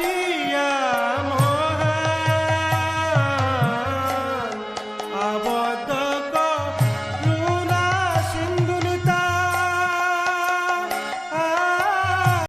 তিয়াম আবদ